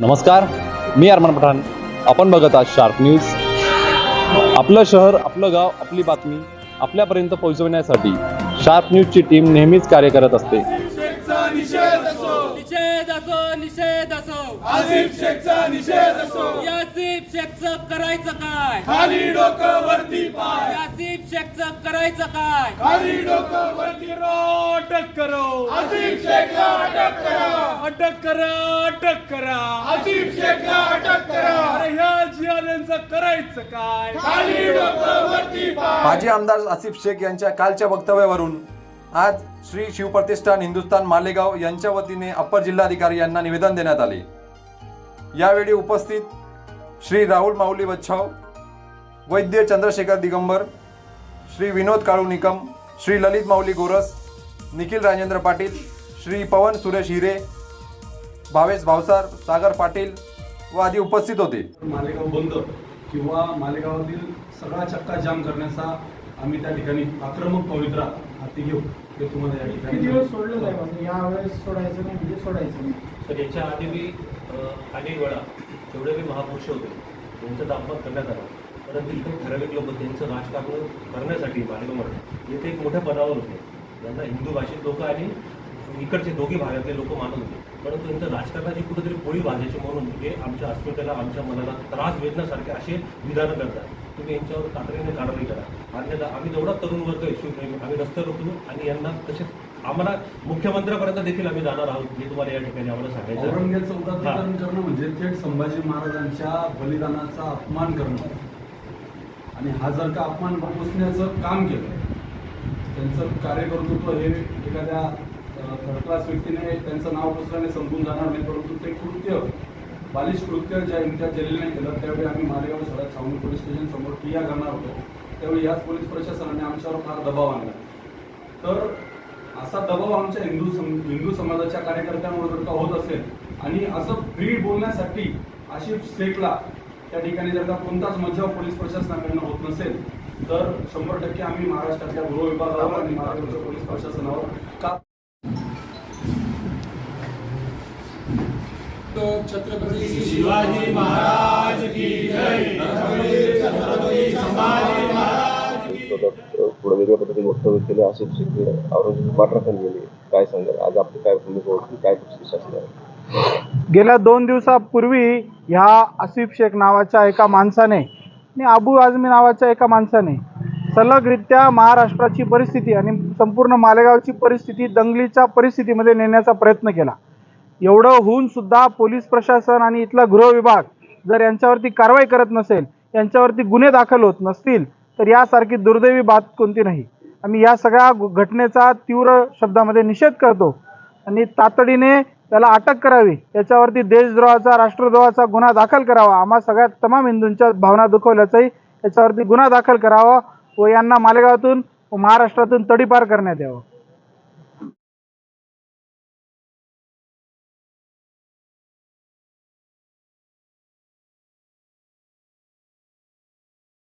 नमस्कार मी अरमान पठाण. आपण बघत आहात शार्प न्यूज आपलं शहर आपलं गाव आपली बातमी आपल्यापर्यंत पोहोचवण्यासाठी शार्प न्यूजची टीम नेहमीच कार्य करत असते. शेखचा निषेध असो निषेध असो निषेध असो आसिफ शेखचा निषेध असो यासिफ शेखचं करायचं काय खाली डोकं वरती पाय. यासिफ शेखचं करायचं काय खाली डोकं वरती करो अटक करो. आसिफ शेखला अटक करा अटक करा आसिफ शेखला अटक करा. अरे ह्या जिहाद्यांचं करायचं काय? खाली डोकं वरती पाय. माजी आमदार आसिफ शेख यांच्या कालच्या वक्तव्यावरून आज श्री शिवप्रतिष्ठान हिंदुस्थान मालेगाव यांच्या वतीने अप्पर जिल्हाधिकारी यांना निवेदन देण्यात आले. यावेळी उपस्थित श्री राहुल माऊली बच्छाव वैद्य चंद्रशेखर दिगंबर श्री विनोद काळू निकम श्री ललित माऊली गोरस निखिल राजेंद्र पाटील श्री पवन सुरेश हिरे भावेश भावसार सागर पाटील व आदी उपस्थित होते. मालेगाव बंद किंवा मालेगावातील सगळा चक्का जाम करण्याचा आम्ही त्या ठिकाणी आक्रमक पवित्रा हाती घेऊ ते तुम्हाला या किती ठिकाणी दिवस सोडलं जाईल म्हणजे यावेळेस सोडायचं नाही म्हणजे सोडायचं नाही. तर याच्या आधी मी अ, अनेक वेळा जेवढे मी महापुरुष होते. त्यांचं दाखवण करण्यात आलं. परंतु इथे ठराविक लोक त्यांचं राजकारण करण्यासाठी मालेगावमध्ये येथे एक मोठ्या पदावर होते. यांना हिंदू भाषिक लोक आणि इकडचे दोघी भागातले लोक मानत होते. परंतु यांचं राजकारणाची कुठेतरी पोळी भाजायची म्हणून हे आमच्या अस्मितेला आमच्या मनाला त्रास वेदण्यासारखे असे विधानं करतात. तुम्ही यांच्यावर तातडीने कारवाई करा. अन्यथा आम्ही जेवढा तरुण वर्ग आहे शिवप्रेमी आम्ही रस्त्यावर उतरू आणि यांना तसेच आम्हाला मुख्यमंत्र्यापर्यंत देखील आम्ही जाणार आहोत हे तुम्हाला या ठिकाणी आम्हाला सांगायचं आहे. औरंगजेबचं उदात्तीकरण करणं म्हणजे थेट संभाजी महाराजांच्या बलिदानाचा अपमान करणं. आणि हा जर का अपमान पुसण्याचं काम केलं त्यांचं कार्यकर्तृत्व हे एखाद्या थर्ड क्लास व्यक्तीने त्यांचं नाव पुसल्याने संपून जाणार नाही परंतु ते कृत्य बालिश कृत्य ज्या इम्तियाज जलीलने केलं त्यावेळी आम्ही मालेगाव शहरात छावणी पोलीस स्टेशन समोर टिया करणार होतो. त्यावेळी याच पोलीस प्रशासनाने आमच्यावर फार दबाव आणला. तर असा दबाव आमच्या हिंदू सम हिंदू समाजाच्या कार्यकर्त्यांवर जर का होत असेल आणि असं फ्री बोलण्यासाठी आशिफ शेखला त्या ठिकाणी जर का कोणताच मज्जाव पोलीस प्रशासनाकडनं होत नसेल तर शंभर टक्के आम्ही महाराष्ट्रातल्या गृह विभागावर आणि महाराष्ट्राच्या पोलीस प्रशासनावर का छत्रपती संभाजी महाराज की थोडं वेगळ्या पद्धतीने वक्तव्य केलं असे शिकले औरंगजेब पाठराखण गेले काय सांगाल? आज आपली काय भूमिका होती? काय शासन आहे गेल्या दोन दिवसापूर्वी ह्या आसिफ शेख नावाच्या एका माणसाने आणि अबू आझमी नावाच्या एका माणसाने सलगरित्या महाराष्ट्राची परिस्थिती आणि संपूर्ण मालेगावची परिस्थिती दंगलीच्या परिस्थितीमध्ये नेण्याचा प्रयत्न केला. एवढं होऊन सुद्धा पोलीस प्रशासन आणि इथला गृह विभाग जर यांच्यावरती कारवाई करत नसेल यांच्यावरती गुन्हे दाखल होत नसतील तर यासारखी दुर्दैवी बात कोणती नाही. आम्ही या सगळ्या घटनेचा तीव्र शब्दामध्ये निषेध करतो आणि तातडीने त्याला अटक करावी याच्यावरती देशद्रोहाचा राष्ट्रद्रोहाचा गुन्हा दाखल करावा आम्हा सगळ्या तमाम हिंदूंच्या भावना दुखवल्याचाही याच्यावरती गुन्हा दाखल करावा व यांना मालेगावातून व महाराष्ट्रातून तडीपार करण्यात यावं.